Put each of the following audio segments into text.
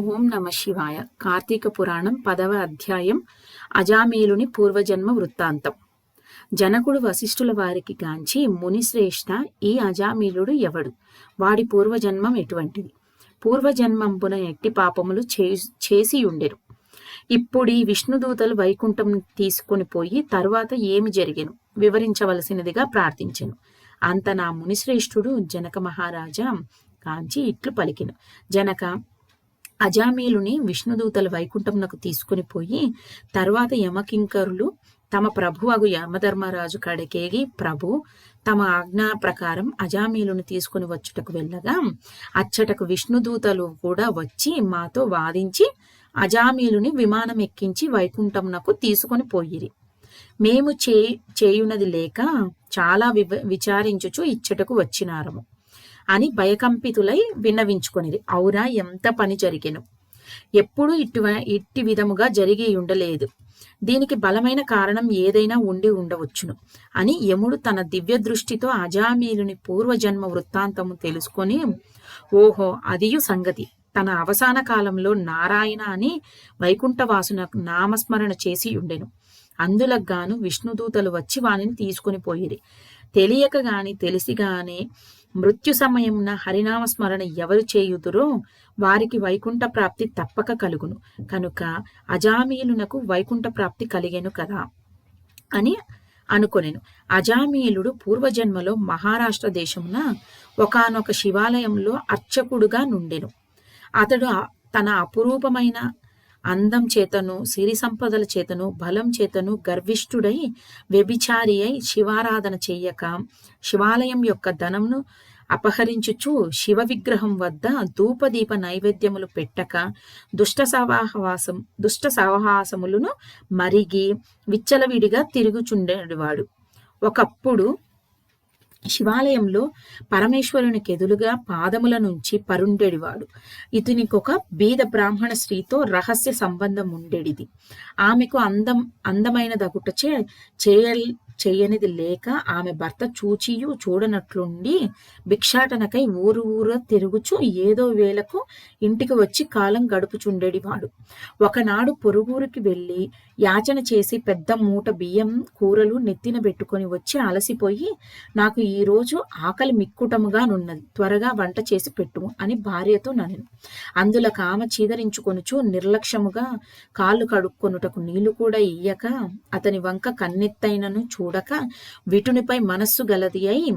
ఓం నమ శివాయ. కార్తీక పురాణం పదవ అధ్యాయం. అజామేలుని పూర్వజన్మ వృత్తాంతం. జనకుడు వశిష్ఠుల వారికి గాంచి మునిశ్రేష్ఠ ఈ అజామీలుడు ఎవడు? వాడి పూర్వజన్మం ఎటువంటిది? పూర్వజన్మంపున ఎట్టి పాపములు చేసి ఉండెను. ఇప్పుడు ఈ విష్ణుదూతలు వైకుంఠం తీసుకుని పోయి తరువాత ఏమి జరిగెను? వివరించవలసినదిగా ప్రార్థించెను. అంత నా మునిశ్రేష్ఠుడు జనక మహారాజా కాంచి ఇట్లు పలికిను. జనక అజామీలుని విష్ణుదూతలు వైకుంఠంనకు తీసుకుని పోయి తర్వాత యమకింకరులు తమ ప్రభువగు యమధర్మరాజు కడకేగి ప్రభు తమ ఆజ్ఞా ప్రకారం అజామీలుని తీసుకుని వచ్చుటకు వెళ్ళగా అచ్చటకు విష్ణుదూతలు కూడా వచ్చి మాతో వాదించి అజామీలుని విమానం ఎక్కించి వైకుంఠంనకు తీసుకొని పోయిరి. మేము చే చేయునది లేక చాలా వివ విచారించుచు ఇచ్చటకు వచ్చినారము. అని భయకంపితులై విన్నవించుకొనిది ఔరా ఎంత పని జరిగెను? ఎప్పుడు ఇటు ఇట్టి విధముగా జరిగి ఉండలేదు దీనికి బలమైన కారణం ఏదైనా ఉండి ఉండవచ్చును అని యముడు తన దివ్య దృష్టితో అజామీలుని పూర్వజన్మ వృత్తాంతము తెలుసుకొని ఓహో అదియు సంగతి. తన అవసాన కాలంలో నారాయణ అని వైకుంఠవాసున నామస్మరణ చేసి ఉండెను అందులకు గాను విష్ణుదూతలు వచ్చి వానిని తీసుకుని పోయిరి. తెలియక గాని తెలిసి గాని మృత్యు సమయమున హరినామ స్మరణ ఎవరు చేయుదురో వారికి వైకుంఠ ప్రాప్తి తప్పక కలుగును. కనుక అజామీయులునకు వైకుంఠ ప్రాప్తి కలిగెను కదా అని అనుకొనెను. అజామీయులుడు పూర్వజన్మలో మహారాష్ట్ర దేశమున ఒకనొక శివాలయంలో అర్చకుడుగా నుండెను. అతడు తన అపురూపమైన అందం చేతను సిరి సంపదల చేతను బలం చేతను గర్విష్ఠుడై వ్యభిచారి అయి శివారాధన చెయ్యక శివాలయం యొక్క ధనమును అపహరించుచు శివ విగ్రహం వద్ద ధూపదీప నైవేద్యములు పెట్టక దుష్ట సవాహవాసం దుష్ట సవహాసములను మరిగి విచ్చలవిడిగా తిరుగుచుండేవాడు. ఒకప్పుడు శివాలయంలో పరమేశ్వరునికి ఎదులుగా పాదముల నుంచి పరుండెడివాడు. ఇతనికొక బీద బ్రాహ్మణ స్త్రీతో రహస్య సంబంధం ఉండేడిది. ఆమెకు అందం అందమైన దగుటచే చేయ చేయనిది లేక ఆమె భర్త చూచియు చూడనట్లుండి భిక్షాటనకై ఊరు ఊరు తిరుగుచు ఏదో వేలకు ఇంటికి వచ్చి కాలం గడుపుచుండేడివాడు ఒకనాడు పొరుగురికి వెళ్ళి యాచన చేసి పెద్ద మూట బియ్యం కూరలు నెత్తిన పెట్టుకొని వచ్చి అలసిపోయి నాకు ఈరోజు ఆకలి మిక్కుటముగానున్నది త్వరగా వంట చేసి పెట్టుము అని భార్యతో నన్ను. అందులో కామ చీదరించుకొనుచు నిర్లక్ష్యముగా కాళ్ళు కడుక్కొనుటకు నీళ్ళు కూడా ఇయ్యక అతని వంక కన్నెత్తైనను చూ చూడక విటునిపై మనస్సు గలది అయి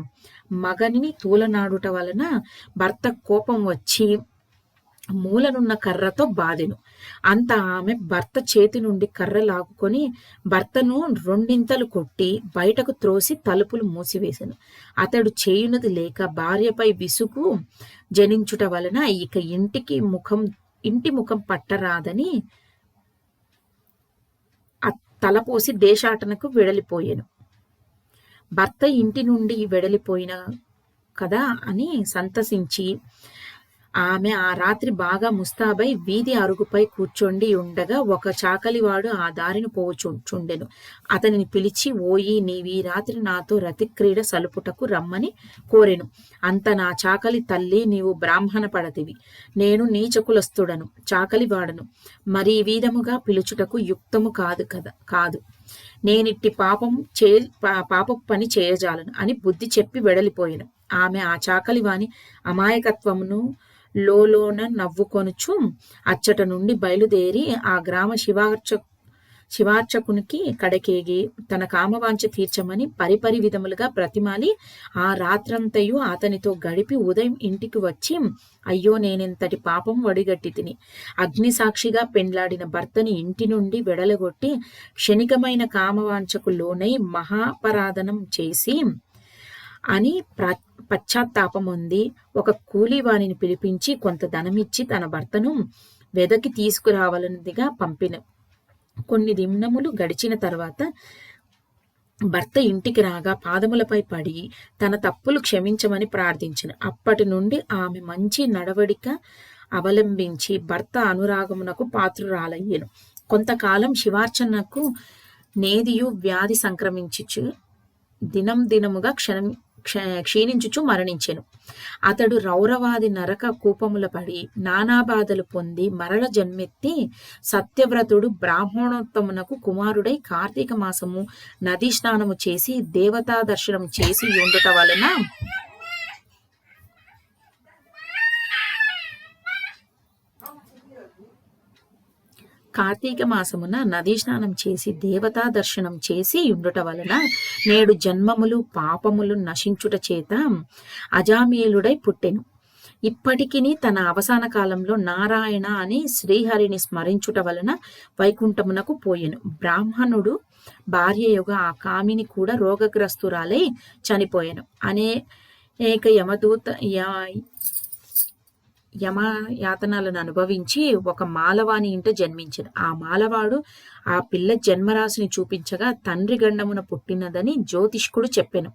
మగనిని తూలనాడుట వలన భర్త కోపం వచ్చి మూలనున్న కర్రతో బాధెను. అంత ఆమె భర్త చేతి నుండి కర్ర లాగుకొని భర్తను రెండింతలు కొట్టి బయటకు త్రోసి తలుపులు మూసివేశాను అతడు చేయునది లేక భార్యపై విసుగు జనించుట వలన ఇక ఇంటికి ముఖం ఇంటి ముఖం పట్టరాదని తలపోసి దేశాటనకు వెడలిపోయాను. భర్త ఇంటి నుండి వెడలిపోయిన కదా అని సంతసించి ఆమె ఆ రాత్రి బాగా ముస్తాబై వీధి అరుగుపై కూర్చొండి ఉండగా ఒక చాకలివాడు ఆ దారిని పోచుండెను. అతనిని పిలిచి ఓయి నీవి రాత్రి నాతో రతిక్రీడ సలుపుటకు రమ్మని కోరెను. అంత నా చాకలి తల్లి నీవు బ్రాహ్మణ పడతివి. నేను నీచకులస్తుడను చాకలివాడను. మరి వీధముగా పిలుచుటకు యుక్తము కాదు కదా కాదు. నేనిట్టి పాపం చే పాపపు పని చేయజాలను అని బుద్ధి చెప్పి వెడలిపోయాను. ఆమె ఆ చాకలివాని అమాయకత్వమును లోలోన నవ్వుకొనుచు అచ్చట నుండి బయలుదేరి ఆ గ్రామ శివార్చ శివార్చకునికి కడకేగి తన కామవాంచ తీర్చమని పరిపరి విధములుగా ప్రతిమాలి ఆ రాత్రంతయు అతనితో గడిపి ఉదయం ఇంటికి వచ్చి అయ్యో నేనెంతటి పాపం వడిగట్టి తిని అగ్ని సాక్షిగా పెండ్లాడిన భర్తని ఇంటి నుండి వెడలగొట్టి క్షణికమైన కామవాంచకు లోనై మహాపరాధనం చేసి అని పశ్చాత్తాపం ఉంది. ఒక కూలివాణిని పిలిపించి కొంత ధనమిచ్చి తన భర్తను వెదకి తీసుకురావాలన్నదిగా పంపిన. కొన్ని దిమ్నములు గడిచిన తర్వాత భర్త ఇంటికి రాగా పాదములపై పడి తన తప్పులు క్షమించమని ప్రార్థించిన. అప్పటి నుండి ఆమె మంచి నడవడిక అవలంబించి భర్త అనురాగమునకు పాత్రురాలయ్యను. కొంతకాలం శివార్చనకు నేదియు వ్యాధి సంక్రమించుచు. దినం దినముగా క్షణ క్షీణించుచు మరణించెను. అతడు రౌరవాది నరక కూపముల పడి నానాబాధలు పొంది మరల జన్మెత్తి సత్యవ్రతుడు బ్రాహ్మణోత్తమునకు కుమారుడై కార్తీక మాసము నదీ స్నానము చేసి దేవతా దర్శనం చేసి ఉండుట వలన కార్తీక మాసమున నదీ స్నానం చేసి దేవతా దర్శనం చేసి ఉండుట వలన నేడు జన్మములు పాపములు నశించుట చేత అజామీలుడై పుట్టెను. ఇప్పటికీ తన అవసాన కాలంలో నారాయణ అని శ్రీహరిని స్మరించుట వలన వైకుంఠమునకు పోయెను. బ్రాహ్మణుడు భార్య యొక్క ఆ కామిని కూడా రోగగ్రస్తురాలై చనిపోయాను. అనే ఏక యమదూత యమయాతనలను అనుభవించి ఒక మాలవాని ఇంట జన్మించింది ఆ మాలవాడు ఆ పిల్ల జన్మరాశిని చూపించగా తండ్రి గండమున పుట్టినదని జ్యోతిష్కుడు చెప్పాను.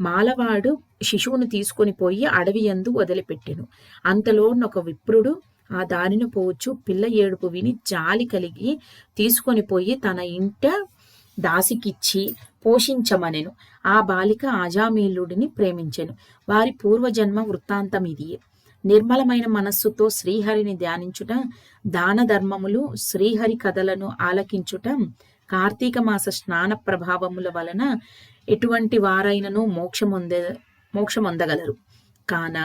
మాలవాడు శిశువును తీసుకొని పోయి అడవి ఎందు వదిలిపెట్టెను. అంతలో ఒక విప్రుడు ఆ దారిని పోవచ్చు పిల్ల ఏడుపు విని జాలి కలిగి తీసుకొని పోయి తన ఇంట దాసికిచ్చి పోషించమనెను. ఆ బాలిక ఆజామీలుడిని ప్రేమించెను. వారి పూర్వజన్మ వృత్తాంతం ఇది నిర్మలమైన మనస్సుతో శ్రీహరిని ధ్యానించుట దాన ధర్మములు శ్రీహరి కథలను ఆలకించుట కార్తీక మాస స్నాన ప్రభావముల వలన ఎటువంటి వారైనను మోక్షమొందే మోక్షమొందగలరు. కాన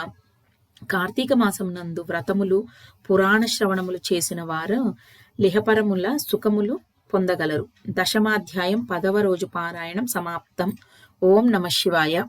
కార్తీక మాసం నందు వ్రతములు పురాణ శ్రవణములు చేసిన వారు లిహపరముల సుఖములు పొందగలరు. దశమాధ్యాయం పదవ రోజు పారాయణం సమాప్తం. ఓం నమ శివాయ.